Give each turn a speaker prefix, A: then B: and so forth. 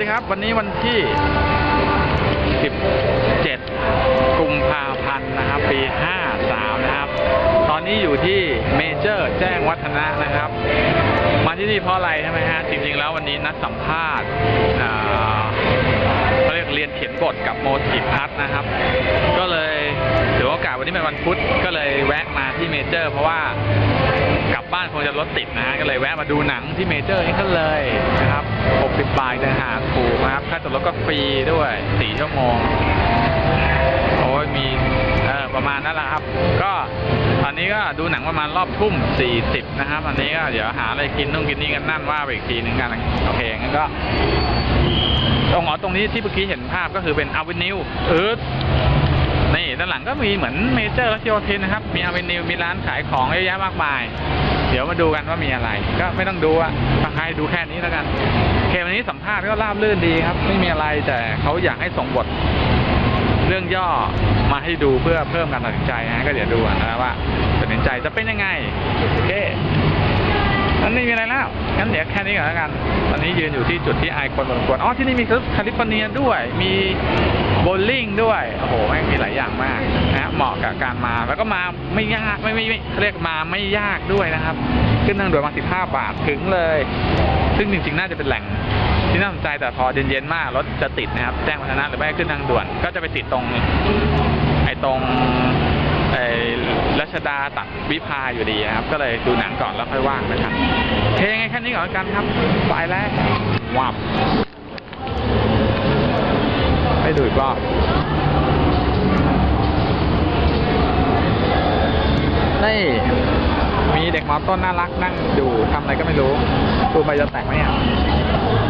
A: ดีครับ วันนี้วันที่ 17 กุมภาพันธ์นะครับ ปี 53 นะครับ ตอนนี้อยู่ที่เมเจอร์แจ้งวัฒนะนะครับ มาที่นี่เพราะอะไรใช่ไหมฮะ จริงๆ แล้ววันนี้นัดสัมภาษณ์เขาเรียกเรียนเขียนบทกับโมทีพัทนะครับ ก็เลยถือโอกาสวันนี้เป็นวันพุธ ก็เลยแวะมาที่เมเจอร์ เพราะว่ากลับบ้านคงจะรถติดนะฮะ ก็เลยแวะมาดูหนังที่เมเจอร์นี่ก็เลยนะครับ กนะครับค่าจอดรถก็ฟรีด้วย4ชั่วโมง โอ้ยมีเออประมาณนั้นแหละครับ ก็ตอนนี้ก็ดูหนังประมาณรอบทุ่ม40นะครับ อันนี้ก็เดี๋ยวหาอะไรกินนู่นกินนี่กันนั่นว่าไปอีกทีหนึ่งกันโอเคงั้นก็ตรงอ๋อตรงนี้ที่เมื่อกี้เห็นภาพก็คือเป็นอเวนิวเออนี่ด้านหลังก็มีเหมือนเมเจอร์และเชียวเทนนะครับ มีอเวนิวมีร้านขายของเยอะแยะมากมาย เดี๋ยวมาดูกันว่ามีอะไร ก็ไม่ต้องดูอะใครดูแค่นี้แล้วกัน เควันนี้สัมภาษณ์ก็ราบรื่นดีครับ ไม่มีอะไรแต่เขาอยากให้ส่งบท เรื่องย่อมาให้ดูเพื่อเพิ่มการตัดสินใจนะก็เดี๋ยวดูนะว่าตัดสินใจจะเป็นยังไงโอเคนั้นไม่มีอะไรแล้วงั้นเดี๋ยวแค่นี้ก่อนแล้วกันตอนนี้ยืนอยู่ที่จุดที่ไอคนบนควรอ๋อที่นี่มีแคลิฟอร์เนียด้วย มีโบลิ่งด้วยโอ้โหแม่งมีหลายอย่างมากนะเหมาะกับการมาแล้วก็มาไม่ยากไม่ไม่ไม่เขาเรียกมาไม่ยากด้วยนะครับ ขึ้นทางด่วนมา 15 บาทถึงเลย ซึ่งจริงๆ น่าจะเป็นแหล่งที่น่าสนใจแต่พอเย็นๆ มากรถจะติดนะครับ แจ้งวัฒนะหรือไม่ก็ขึ้นทางด่วน ก็จะไปติดตรงไอ้ตรงไอ้รัชดาตัดวิภาอยู่ดีนะครับ ก็เลยดูหนังก่อนแล้วค่อยว่างนะครับโอเคยังไงแค่นี้ก่อนแล้วกันครับไปแล้ววับไปดูอีกรอบนี่มีเด็กมอต้นน่ารักนั่งดูทำอะไรก็ไม่รู้ ดูไปจะแตกไหมอะนี่เป็นไ